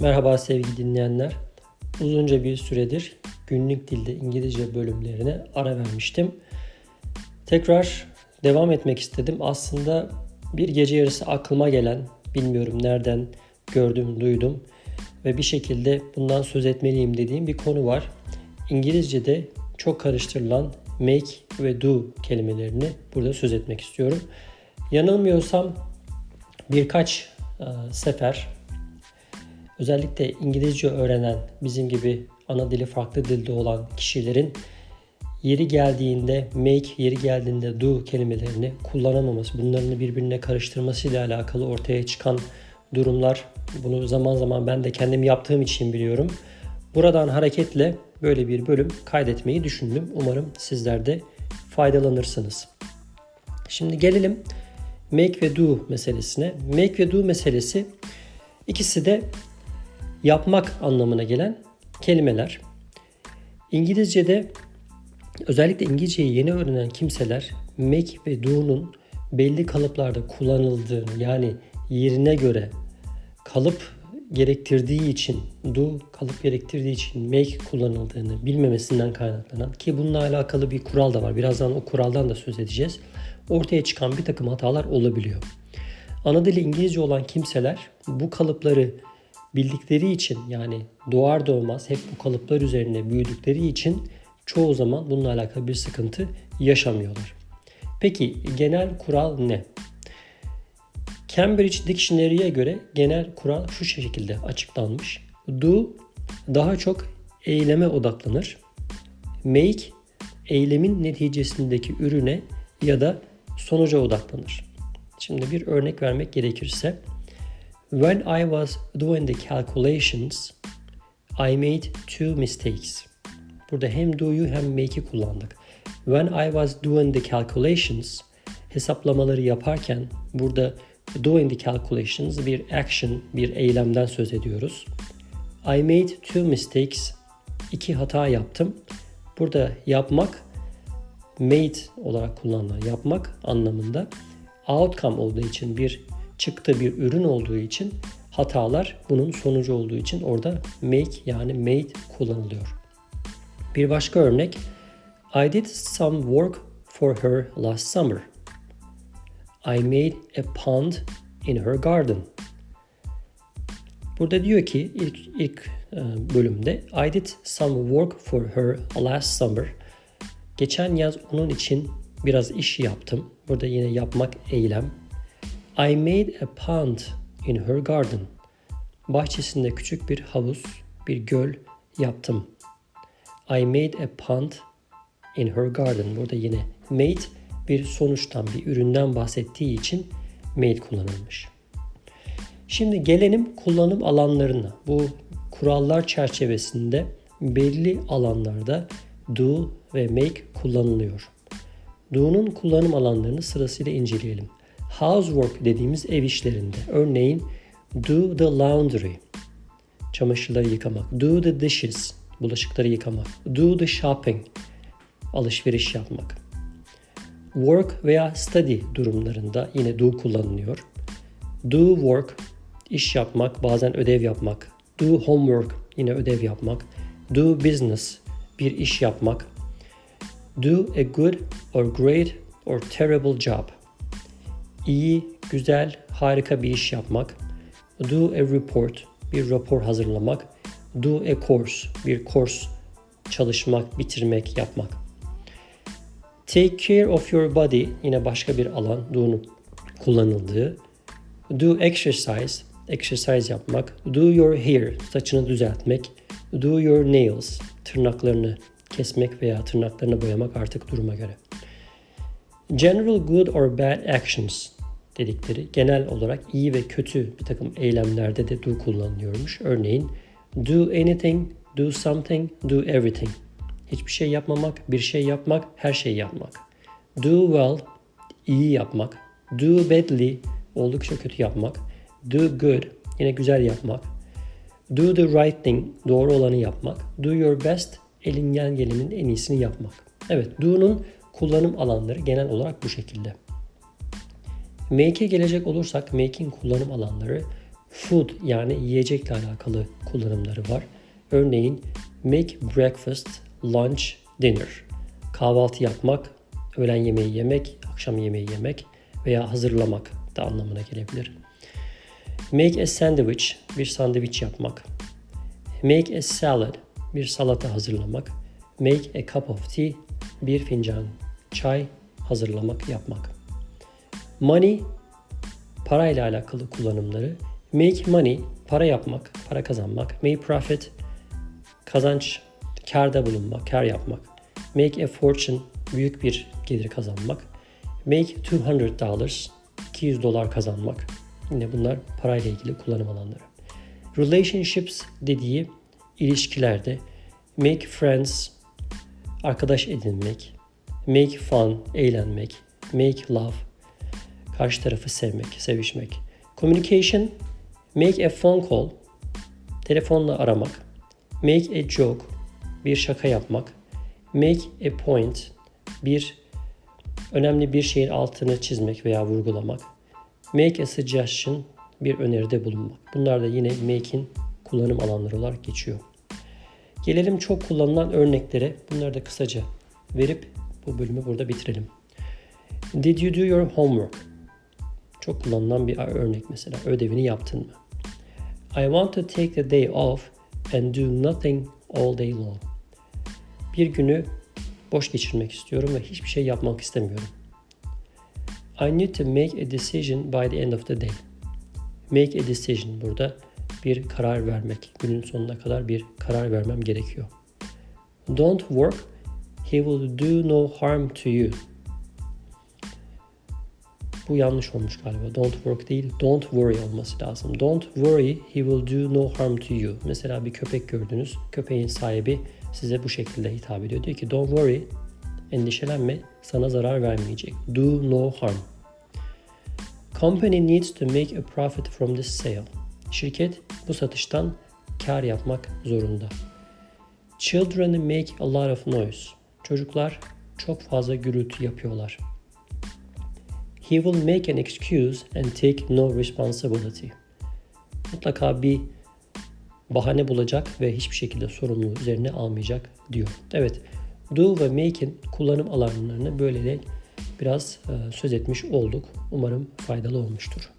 Merhaba sevgili dinleyenler. Uzunca bir süredir günlük dilde İngilizce bölümlerine ara vermiştim. Tekrar devam etmek istedim. Aslında bir gece yarısı aklıma gelen, bilmiyorum nereden gördüm, duydum ve bir şekilde bundan söz etmeliyim dediğim bir konu var. İngilizce'de çok karıştırılan make ve do kelimelerini burada söz etmek istiyorum. Yanılmıyorsam birkaç e, sefer özellikle İngilizce öğrenen bizim gibi ana dili farklı dilde olan kişilerin yeri geldiğinde make, yeri geldiğinde do kelimelerini kullanamaması, bunların birbirine karıştırmasıyla alakalı ortaya çıkan durumlar. Bunu zaman zaman ben de kendim yaptığım için biliyorum. Buradan hareketle böyle bir bölüm kaydetmeyi düşündüm. Umarım sizler de faydalanırsınız. Şimdi gelelim make ve do meselesine. Make ve do meselesi ikisi de yapmak anlamına gelen kelimeler. İngilizce'de özellikle İngilizceyi yeni öğrenen kimseler make ve do'nun belli kalıplarda kullanıldığını yani yerine göre kalıp gerektirdiği için do kalıp gerektirdiği için make kullanıldığını bilmemesinden kaynaklanan ki bununla alakalı bir kural da var. Birazdan o kuraldan da söz edeceğiz. Ortaya çıkan bir takım hatalar olabiliyor. Ana dili İngilizce olan kimseler bu kalıpları bildikleri için yani doğar doğmaz hep bu kalıplar üzerine büyüdükleri için çoğu zaman bununla alakalı bir sıkıntı yaşamıyorlar. Peki genel kural ne? Cambridge Dictionary'e göre genel kural şu şekilde açıklanmış. Do daha çok eyleme odaklanır. Make eylemin neticesindeki ürüne ya da sonuca odaklanır. Şimdi bir örnek vermek gerekirse When I was doing the calculations I made two mistakes. Burada hem do'yu hem make'i kullandık. When I was doing the calculations hesaplamaları yaparken burada doing the calculations bir action, bir eylemden söz ediyoruz. I made two mistakes. iki hata yaptım. Burada yapmak made olarak kullanılan yapmak anlamında outcome olduğu için bir çıktı bir ürün olduğu için hatalar bunun sonucu olduğu için orada make yani made kullanılıyor. Bir başka örnek I did some work for her last summer. I made a pond in her garden. Burada diyor ki ilk ilk e, bölümde I did some work for her last summer. Geçen yaz onun için biraz iş yaptım. Burada yine yapmak eylem. I made a pond in her garden. Bahçesinde küçük bir havuz, bir göl yaptım. I made a pond in her garden. Burada yine made bir sonuçtan, bir üründen bahsettiği için made kullanılmış. Şimdi gelelim kullanım alanlarına. Bu kurallar çerçevesinde belli alanlarda do ve make kullanılıyor. Do'nun kullanım alanlarını sırasıyla inceleyelim. Housework dediğimiz ev işlerinde. Örneğin do the laundry. Çamaşırları yıkamak. Do the dishes. Bulaşıkları yıkamak. Do the shopping. Alışveriş yapmak. Work veya study durumlarında yine do kullanılıyor. Do work, iş yapmak, bazen ödev yapmak. Do homework, yine ödev yapmak. Do business, bir iş yapmak. Do a good or great or terrible job. İyi, güzel, harika bir iş yapmak. Do a report, bir rapor hazırlamak. Do a course, bir kurs çalışmak, bitirmek, yapmak. Take care of your body, yine başka bir alan, do'nun kullanıldığı. Do exercise, exercise yapmak. Do your hair, saçını düzeltmek. Do your nails, tırnaklarını kesmek veya tırnaklarını boyamak artık duruma göre. General good or bad actions dedikleri genel olarak iyi ve kötü bir takım eylemlerde de do kullanılıyormuş. Örneğin do anything, do something, do everything. Hiçbir şey yapmamak, bir şey yapmak, her şeyi yapmak. Do well, iyi yapmak. Do badly, oldukça kötü yapmak. Do good, yine güzel yapmak. Do the right thing, doğru olanı yapmak. Do your best, elinden gelenin en iyisini yapmak. Evet, do'nun kullanım alanları genel olarak bu şekilde. Make'e gelecek olursak make'in kullanım alanları Food yani yiyecekle alakalı kullanımları var. Örneğin make breakfast, lunch, dinner. Kahvaltı yapmak, öğlen yemeği yemek, akşam yemeği yemek veya hazırlamak da anlamına gelebilir. Make a sandwich, bir sandviç yapmak. Make a salad, bir salata hazırlamak. Make a cup of tea, bir fincan çay hazırlamak, yapmak. Money, parayla alakalı kullanımları. Make money, para yapmak, para kazanmak. Make profit, kazanç, karda bulunmak, kar yapmak. Make a fortune, büyük bir gelir kazanmak. Make 200 dollars, 200 dolar kazanmak. Yine bunlar parayla ilgili kullanım alanları. Relationships dediği ilişkilerde make friends, arkadaş edinmek, make fun, eğlenmek, make love, karşı tarafı sevmek, sevişmek. Communication, make a phone call, telefonla aramak, make a joke, bir şaka yapmak, make a point, bir önemli bir şeyin altını çizmek veya vurgulamak, make a suggestion, bir öneride bulunmak. Bunlar da yine make'in kullanım alanları olarak geçiyor. Gelelim çok kullanılan örneklere. Bunları da kısaca verip bu bölümü burada bitirelim. Did you do your homework? Çok kullanılan bir örnek mesela. Ödevini yaptın mı? I want to take the day off and do nothing all day long. Bir günü boş geçirmek istiyorum ve hiçbir şey yapmak istemiyorum. I need to make a decision by the end of the day. Make a decision burada bir karar vermek. Günün sonuna kadar bir karar vermem gerekiyor. Don't work, he will do no harm to you. Bu yanlış olmuş galiba. Don't work değil, don't worry olması lazım. Don't worry, he will do no harm to you. Mesela bir köpek gördünüz. Köpeğin sahibi size bu şekilde hitap ediyor. Diyor ki don't worry, endişelenme, sana zarar vermeyecek. Do no harm. Company needs to make a profit from this sale. Şirket bu satıştan kar yapmak zorunda. Children make a lot of noise. Çocuklar çok fazla gürültü yapıyorlar. He will make an excuse and take no responsibility. Mutlaka bir bahane bulacak ve hiçbir şekilde sorumluluğu üzerine almayacak diyor. Evet, do ve make'in kullanım alanlarını böyle biraz söz etmiş olduk. Umarım faydalı olmuştur.